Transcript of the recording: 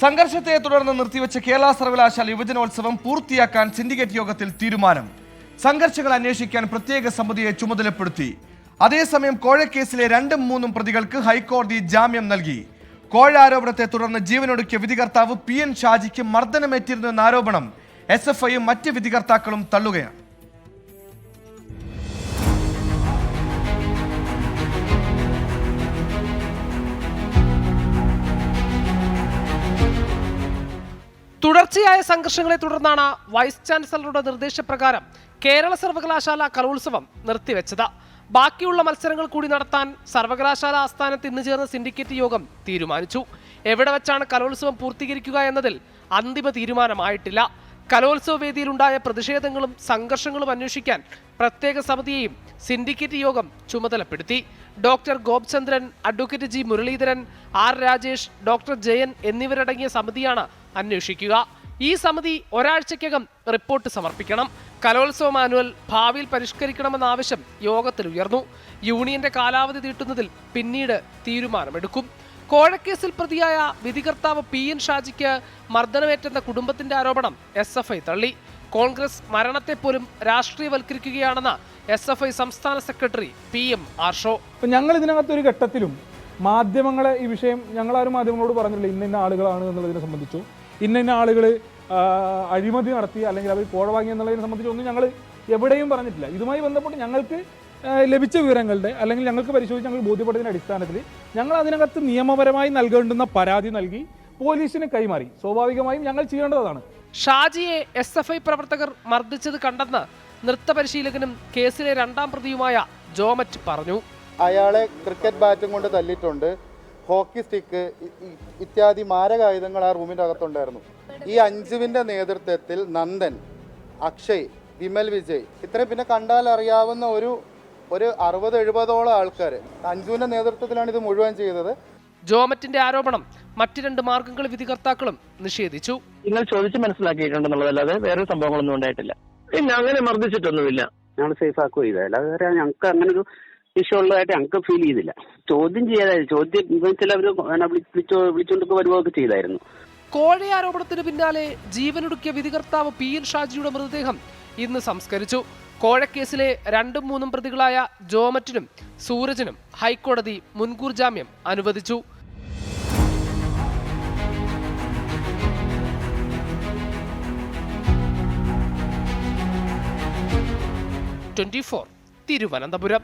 സംഘർഷത്തെ തുടർന്ന് നിർത്തിവെച്ച കേരള സർവകലാശാല യുവജനോത്സവം പൂർത്തിയാക്കാൻ സിൻഡിക്കേറ്റ് യോഗത്തിൽ തീരുമാനം. സംഘർഷങ്ങൾ അന്വേഷിക്കാൻ പ്രത്യേക സമിതിയെ ചുമതലപ്പെടുത്തി. അതേസമയം കോഴക്കേസിലെ രണ്ടും മൂന്നും പ്രതികൾക്ക് ഹൈക്കോടതി ജാമ്യം നൽകി. കോഴ ആരോപണത്തെ തുടർന്ന് ജീവനൊടുക്കിയ വിധികർത്താവ് പി എൻ ഷാജിക്ക് മർദ്ദനമേറ്റിരുന്നെന്ന ആരോപണം എസ് എഫ് ഐയും മറ്റ് വിധികർത്താക്കളും തള്ളുകയാണ്. തുടർച്ചയായ സംഘർഷങ്ങളെ തുടർന്നാണ് വൈസ് ചാൻസലറുടെ നിർദ്ദേശപ്രകാരം കേരള സർവകലാശാല കലോത്സവം നിർത്തിവെച്ചത്. ബാക്കിയുള്ള മത്സരങ്ങൾ കൂടി നടത്താൻ സർവകലാശാല ആസ്ഥാനത്ത് ഇന്ന് ചേർന്ന സിൻഡിക്കേറ്റ് യോഗം തീരുമാനിച്ചു. എവിടെ വെച്ചാണ് കലോത്സവം പൂർത്തീകരിക്കുക എന്നതിൽ അന്തിമ തീരുമാനമായിട്ടില്ല. കലോത്സവ വേദിയിലുണ്ടായ പ്രതിഷേധങ്ങളും സംഘർഷങ്ങളും അന്വേഷിക്കാൻ പ്രത്യേക സമിതിയെയും സിൻഡിക്കേറ്റ് യോഗം ചുമതലപ്പെടുത്തി. Doctor Gopachandran advocate G Muraleedharan R Rajesh doctor Jayan എന്നിവരടങ്ങിയ സമിതിയാണ് അന്വേഷിക്കുക. ഈ സമിതി ഒരാഴ്ചയ്ക്കകം റിപ്പോർട്ട് സമർപ്പിക്കണം. കലോത്സവ മാനുവൽ ഭാവിയിൽ പരിഷ്കരിക്കണമെന്ന ആവശ്യം യോഗത്തിൽ ഉയർന്നു. യൂണിയന്റെ കാലാവധി തീട്ടുന്നതിൽ പിന്നീട് തീരുമാനമെടുക്കും. കോഴക്കേസിൽ പ്രതിയായ വിധികർത്താവ് പി എൻ ഷാജിക്ക് മർദ്ദനമേറ്റെന്ന കുടുംബത്തിന്റെ ആരോപണം എസ് എഫ് ഐ തള്ളി. കോൺഗ്രസ് മരണത്തെ പോലും രാഷ്ട്രീയവൽക്കരിക്കുകയാണെന്ന് എസ് എഫ് ഐ സംസ്ഥാന സെക്രട്ടറി പി എം ആർഷോ. ഞങ്ങൾ ഇതിനകത്തൊരു ഘട്ടത്തിലും മാധ്യമങ്ങളെ ഈ വിഷയം ഞങ്ങൾ ആരും മാധ്യമങ്ങളോട് പറഞ്ഞില്ല ഇന്ന ഇന്ന ആളുകളാണ് എന്നുള്ളതിനെ സംബന്ധിച്ചു. ഇന്ന ഇന്ന ആളുകൾ അഴിമതി നടത്തി അല്ലെങ്കിൽ അവർ കോഴ വാങ്ങി എന്നുള്ളതിനെ സംബന്ധിച്ചൊന്നും ഞങ്ങൾ എവിടെയും പറഞ്ഞിട്ടില്ല. ഇതുമായി ബന്ധപ്പെട്ട് ഞങ്ങൾക്ക് ലഭിച്ച വിവരങ്ങളുടെ അല്ലെങ്കിൽ ഞങ്ങൾക്ക് പരിശോധിച്ച് ഞങ്ങൾ ബോധ്യപ്പെട്ടതിന്റെ അടിസ്ഥാനത്തിൽ ഞങ്ങൾ അതിനകത്ത് നിയമപരമായി നൽകേണ്ടുന്ന പരാതി നൽകി പോലീസിന് കൈമാറി. സ്വാഭാവികമായും ഞങ്ങൾ ചെയ്യേണ്ടതാണ്. ഷാജിയെ എസ് എഫ് ഐ പ്രവർത്തകർ മർദ്ദിച്ചത് കണ്ടെന്ന് നൃത്ത പരിശീലകനും കേസിലെ രണ്ടാം പ്രതിയുമായ ജോമറ്റ് പറഞ്ഞു. അയാളെ ക്രിക്കറ്റ് ബാറ്റും കൊണ്ട് തല്ലിയിട്ടുണ്ട്. ഹോക്കി സ്റ്റിക്ക് ഇത്യാദി മാരകായുധങ്ങൾ ആ റൂമിന്റെ അകത്തുണ്ടായിരുന്നു. ഈ അഞ്ജുവിന്റെ നേതൃത്വത്തിൽ നന്ദൻ അക്ഷയ് വിമൽ വിജയ് ഇത്രയും പിന്നെ കണ്ടാൽ അറിയാവുന്ന ഒരു ഒരു അറുപത് എഴുപതോളം ആൾക്കാർ അഞ്ജുവിന്റെ നേതൃത്വത്തിലാണ് ഇത് മുഴുവൻ ചെയ്തത്. ജോമറ്റിന്റെ ആരോപണം മറ്റു രണ്ട് മാർഗങ്ങൾ വിധികർത്താക്കളും നിഷേധിച്ചു. നിങ്ങൾ ചോദിച്ച് മനസ്സിലാക്കിയിട്ടുണ്ടെന്നുള്ളതല്ലാതെ വേറെ സംഭവങ്ങളൊന്നും ഉണ്ടായിട്ടില്ല. ഇല്ല അങ്ങനെ മർദ്ദിച്ചിട്ടൊന്നുമില്ല. ഞങ്ങൾ സേഫ് ആക്കുക ചെയ്തത് അല്ലാതെ വേറെ ഞങ്ങൾക്ക് അങ്ങനെ ഒരു ഇഷ്യൂ ഉള്ളതായിട്ട് ഞങ്ങൾക്ക് ഫീൽ ചെയ്തില്ല. ചോദ്യം ചെയ്യാതായി. ചോദ്യം ചിലവർ വിളിച്ചോ വിളിച്ചോണ്ടൊക്കെ വരുവൊക്കെ ചെയ്തായിരുന്നു. കോഴ ആരോപണത്തിന് പിന്നാലെ ജീവനൊടുക്കിയ വിധികർത്താവ് പി എൻ ഷാജിയുടെ മൃതദേഹം ഇന്ന് സംസ്കരിച്ചു. കോഴക്കേസിലെ രണ്ടും മൂന്നും പ്രതികളായ ജോമറ്റിനും സൂരജിനും ഹൈക്കോടതി മുൻകൂർ ജാമ്യം അനുവദിച്ചു. Twenty four Thiruvananthapuram.